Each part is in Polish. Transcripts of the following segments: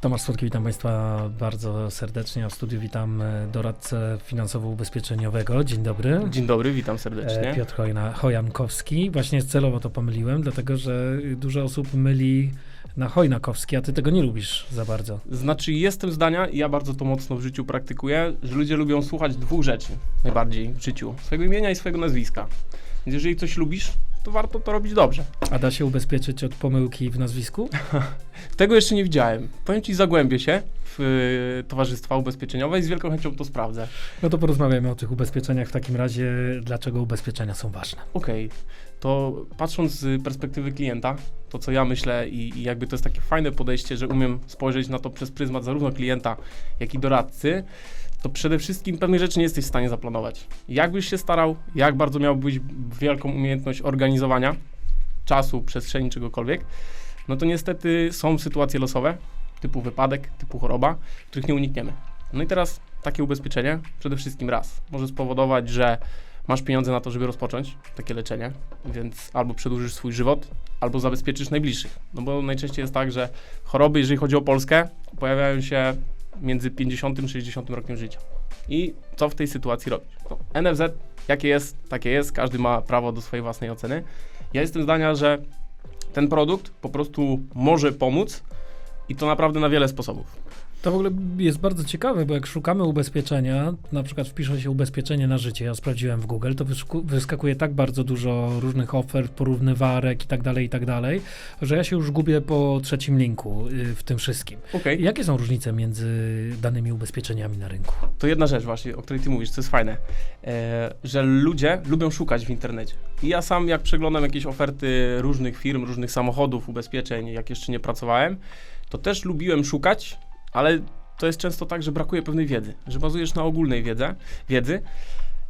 Tomasz Słodki, witam Państwa bardzo serdecznie. W studiu witam e, doradcę finansowo-ubezpieczeniowego. Dzień dobry. Dzień dobry, witam E, serdecznie. Piotr Hojna, Hojankowski. Właśnie celowo to pomyliłem, dlatego że dużo osób myli na Hojnakowski, a ty tego nie lubisz za bardzo. Znaczy, jestem zdania, i ja bardzo to mocno w życiu praktykuję, że ludzie lubią słuchać dwóch rzeczy najbardziej w życiu: swojego imienia i swojego nazwiska. Więc jeżeli coś lubisz, to warto to robić dobrze. A da się ubezpieczyć od pomyłki w nazwisku? Tego jeszcze nie widziałem. Powiem ci, zagłębię się w y, towarzystwa ubezpieczeniowe i z wielką chęcią to sprawdzę. No to porozmawiamy o tych ubezpieczeniach w takim razie, dlaczego ubezpieczenia są ważne. Okej, to patrząc z perspektywy klienta, to co ja myślę i, i jakby to jest takie fajne podejście, że umiem spojrzeć na to przez pryzmat zarówno klienta, jak i doradcy, to przede wszystkim pewnych rzeczy nie jesteś w stanie zaplanować. Jakbyś się starał, jak bardzo miałbyś wielką umiejętność organizowania czasu, przestrzeni, czegokolwiek, no to niestety są sytuacje losowe, typu wypadek, typu choroba, których nie unikniemy. No i teraz takie ubezpieczenie przede wszystkim raz może spowodować, że masz pieniądze na to, żeby rozpocząć takie leczenie, więc albo przedłużysz swój żywot, albo zabezpieczysz najbliższych. No bo najczęściej jest tak, że choroby, jeżeli chodzi o Polskę, pojawiają się między 50 a 60 rokiem życia. I co w tej sytuacji robić? No, NFZ, jakie jest, takie jest, każdy ma prawo do swojej własnej oceny. Ja jestem zdania, że ten produkt po prostu może pomóc i to naprawdę na wiele sposobów. To w ogóle jest bardzo ciekawe, bo jak szukamy ubezpieczenia, na przykład wpisze się ubezpieczenie na życie, ja sprawdziłem w Google, to wyskakuje tak bardzo dużo różnych ofert, porównywarek i tak dalej, i tak dalej, że ja się już gubię po trzecim linku y, w tym wszystkim. Okej. Jakie są różnice między danymi ubezpieczeniami na rynku? To jedna rzecz właśnie, o której ty mówisz, co jest fajne, e, że ludzie lubią szukać w internecie. I ja sam jak przeglądam jakieś oferty różnych firm, różnych samochodów, ubezpieczeń, jak jeszcze nie pracowałem, to też lubiłem szukać, ale to jest często tak, że brakuje pewnej wiedzy, że bazujesz na ogólnej wiedzy, wiedzy.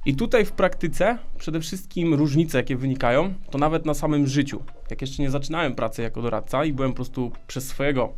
I tutaj w praktyce przede wszystkim różnice, jakie wynikają, to nawet na samym życiu. Jak jeszcze nie zaczynałem pracy jako doradca i byłem po prostu przez swojego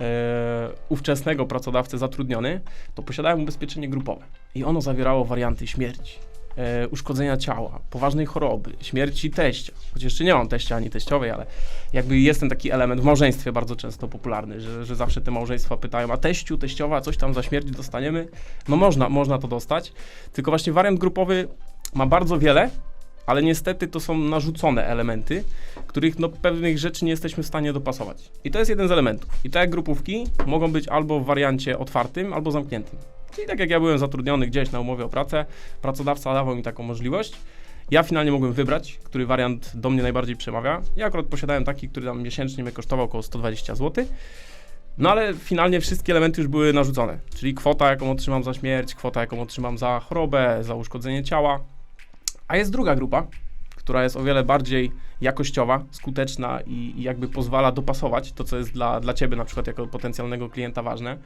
e, ówczesnego pracodawcę zatrudniony, to posiadałem ubezpieczenie grupowe. I ono zawierało warianty śmierci, e, uszkodzenia ciała, poważnej choroby, śmierci teścia. Choć jeszcze nie mam teścia ani teściowej, ale jakby jest ten taki element w małżeństwie bardzo często popularny, że, że zawsze te małżeństwa pytają, a teściu, teściowa, coś tam za śmierć dostaniemy? No można, można to dostać, tylko właśnie wariant grupowy ma bardzo wiele, ale niestety to są narzucone elementy, których no, pewnych rzeczy nie jesteśmy w stanie dopasować. I to jest jeden z elementów. I te grupówki mogą być albo w wariancie otwartym, albo zamkniętym. Czyli tak jak ja byłem zatrudniony gdzieś na umowie o pracę, pracodawca dawał mi taką możliwość. Ja finalnie mogłem wybrać, który wariant do mnie najbardziej przemawia. Ja akurat posiadałem taki, który tam miesięcznie mnie kosztował około 120 zł. No ale finalnie wszystkie elementy już były narzucone, czyli kwota, jaką otrzymam za śmierć, kwota, jaką otrzymam za chorobę, za uszkodzenie ciała. A jest druga grupa, która jest o wiele bardziej jakościowa, skuteczna i, i jakby pozwala dopasować to, co jest dla, dla Ciebie na przykład jako potencjalnego klienta ważne,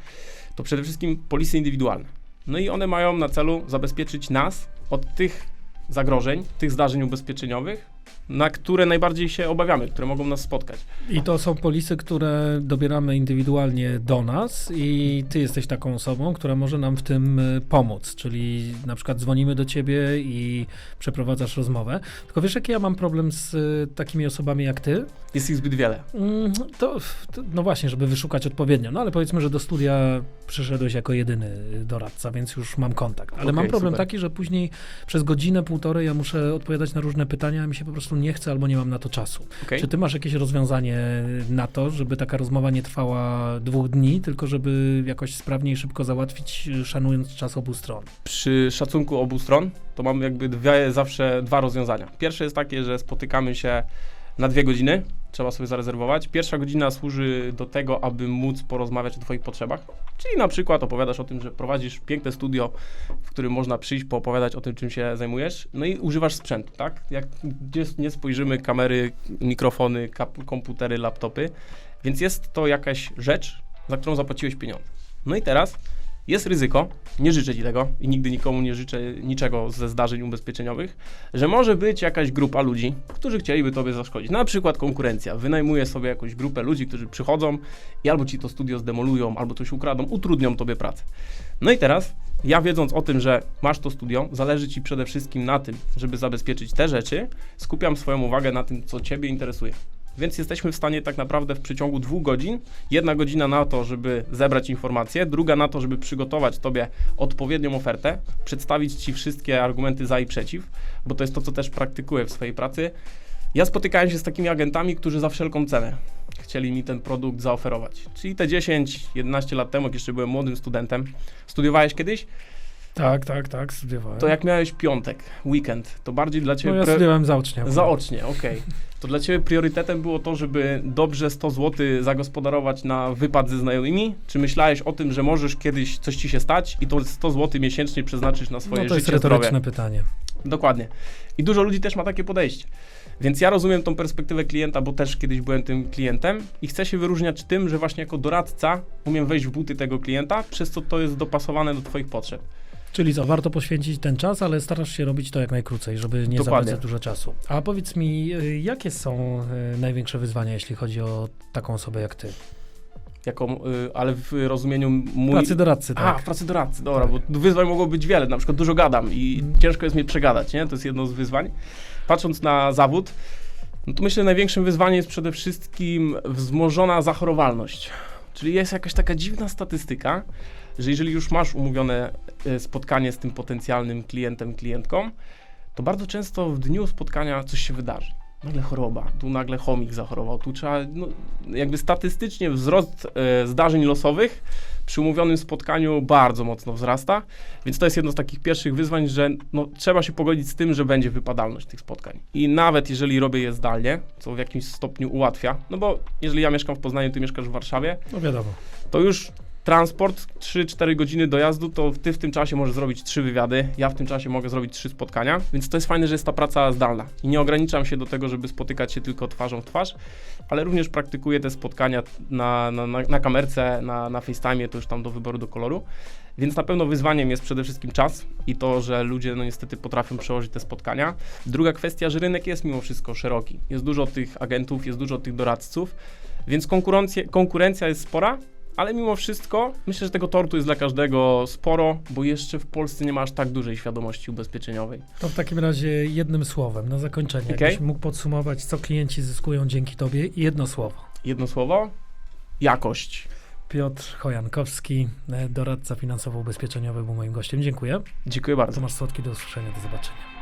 to przede wszystkim polisy indywidualne. No i one mają na celu zabezpieczyć nas od tych zagrożeń, tych zdarzeń ubezpieczeniowych, na które najbardziej się obawiamy, które mogą nas spotkać. I to są polisy, które dobieramy indywidualnie do nas i ty jesteś taką osobą, która może nam w tym y, pomóc, czyli na przykład dzwonimy do ciebie i przeprowadzasz rozmowę. Tylko wiesz, jaki ja mam problem z y, takimi osobami jak ty? Jest ich zbyt wiele. Mm, To, to, no właśnie, żeby wyszukać odpowiednio. No ale powiedzmy, że do studia przyszedłeś jako jedyny doradca, więc już mam kontakt. Ale Okej, mam problem super. taki, że później przez godzinę, półtorej ja muszę odpowiadać na różne pytania, a mi się po prostu nie chce albo nie mam na to czasu. Okay? Czy ty masz jakieś rozwiązanie na to, żeby taka rozmowa nie trwała dwóch dni, tylko żeby jakoś sprawnie i szybko załatwić, szanując czas obu stron? przy szacunku obu stron, to mam jakby dwie, zawsze dwa rozwiązania. Pierwsze jest takie, że spotykamy się na dwie godziny, trzeba sobie zarezerwować. Pierwsza godzina służy do tego, aby móc porozmawiać o Twoich potrzebach. Czyli na przykład opowiadasz o tym, że prowadzisz piękne studio, w którym można przyjść, poopowiadać o tym, czym się zajmujesz. No i używasz sprzętu, tak? Jak gdzie nie spojrzymy, kamery, mikrofony, komputery, laptopy. Więc jest to jakaś rzecz, za którą zapłaciłeś pieniądze. No i teraz jest ryzyko, nie życzę Ci tego i nigdy nikomu nie życzę niczego ze zdarzeń ubezpieczeniowych, że może być jakaś grupa ludzi, którzy chcieliby Tobie zaszkodzić. Na przykład konkurencja wynajmuje sobie jakąś grupę ludzi, którzy przychodzą i albo Ci to studio zdemolują, albo coś ukradną, utrudnią Tobie pracę. No i teraz, ja wiedząc o tym, że masz to studio, zależy Ci przede wszystkim na tym, żeby zabezpieczyć te rzeczy, skupiam swoją uwagę na tym, co Ciebie interesuje. Więc jesteśmy w stanie tak naprawdę w przeciągu dwóch godzin, jedna godzina na to, żeby zebrać informacje, druga na to, żeby przygotować Tobie odpowiednią ofertę, przedstawić Ci wszystkie argumenty za i przeciw, bo to jest to, co też praktykuję w swojej pracy. Ja spotykałem się z takimi agentami, którzy za wszelką cenę chcieli mi ten produkt zaoferować. Czyli te 10-11 lat temu, jak jeszcze byłem młodym studentem, studiowałeś kiedyś, Tak, tak, tak, studiowałem. to jak miałeś piątek, weekend, to bardziej dla Ciebie... No ja studiowałem zaocznie. akurat. Zaocznie, okej. To dla Ciebie priorytetem było to, żeby dobrze 100 zł zagospodarować na wypad ze znajomymi? Czy myślałeś o tym, że możesz kiedyś coś Ci się stać i to 100 zł miesięcznie przeznaczyć na swoje No to jest życie, zdrowie? retoryczne pytanie. Dokładnie. I dużo ludzi też ma takie podejście. Więc ja rozumiem tą perspektywę klienta, bo też kiedyś byłem tym klientem i chcę się wyróżniać tym, że właśnie jako doradca umiem wejść w buty tego klienta, przez co to jest dopasowane do Twoich potrzeb. Czyli co, warto poświęcić ten czas, ale starasz się robić to jak najkrócej, żeby nie zabrać za dużo czasu. A powiedz mi, y, jakie są y, największe wyzwania, jeśli chodzi o taką osobę jak ty? Jako, y, ale w rozumieniu mój... Pracy doradcy, A, tak. w pracy doradcy, dobra, Tak. bo wyzwań mogło być wiele, na przykład dużo gadam i Mm. ciężko jest mnie przegadać, nie? To jest jedno z wyzwań. Patrząc na zawód, no to myślę, że największym wyzwaniem jest przede wszystkim wzmożona zachorowalność. Czyli jest jakaś taka dziwna statystyka, że jeżeli już masz umówione e, spotkanie z tym potencjalnym klientem, klientką, to bardzo często w dniu spotkania coś się wydarzy. Nagle choroba, tu nagle chomik zachorował, tu trzeba, no, jakby statystycznie wzrost e, zdarzeń losowych przy umówionym spotkaniu bardzo mocno wzrasta, więc to jest jedno z takich pierwszych wyzwań, że no, trzeba się pogodzić z tym, że będzie wypadalność tych spotkań. I nawet jeżeli robię je zdalnie, co w jakimś stopniu ułatwia, no bo jeżeli ja mieszkam w Poznaniu, ty mieszkasz w Warszawie, No wiadomo. to już transport, 3-4 godziny dojazdu, to ty w tym czasie możesz zrobić trzy wywiady, ja w tym czasie mogę zrobić trzy spotkania, więc to jest fajne, że jest ta praca zdalna. I nie ograniczam się do tego, żeby spotykać się tylko twarzą w twarz, ale również praktykuję te spotkania na, na, na, na kamerce, na, na FaceTime, to już tam do wyboru, do koloru. Więc na pewno wyzwaniem jest przede wszystkim czas i to, że ludzie no niestety potrafią przełożyć te spotkania. Druga kwestia, że rynek jest mimo wszystko szeroki. Jest dużo tych agentów, jest dużo tych doradców, więc konkurencja jest spora, ale mimo wszystko myślę, że tego tortu jest dla każdego sporo, bo jeszcze w Polsce nie ma aż tak dużej świadomości ubezpieczeniowej. To w takim razie jednym słowem, na zakończenie, Okej. jakbyś mógł podsumować, co klienci zyskują dzięki tobie jedno słowo. Jedno słowo? Jakość. Piotr Chojankowski, e, doradca finansowo-ubezpieczeniowy był moim gościem. Dziękuję. Dziękuję bardzo. Tomasz Słodki, do usłyszenia, do zobaczenia.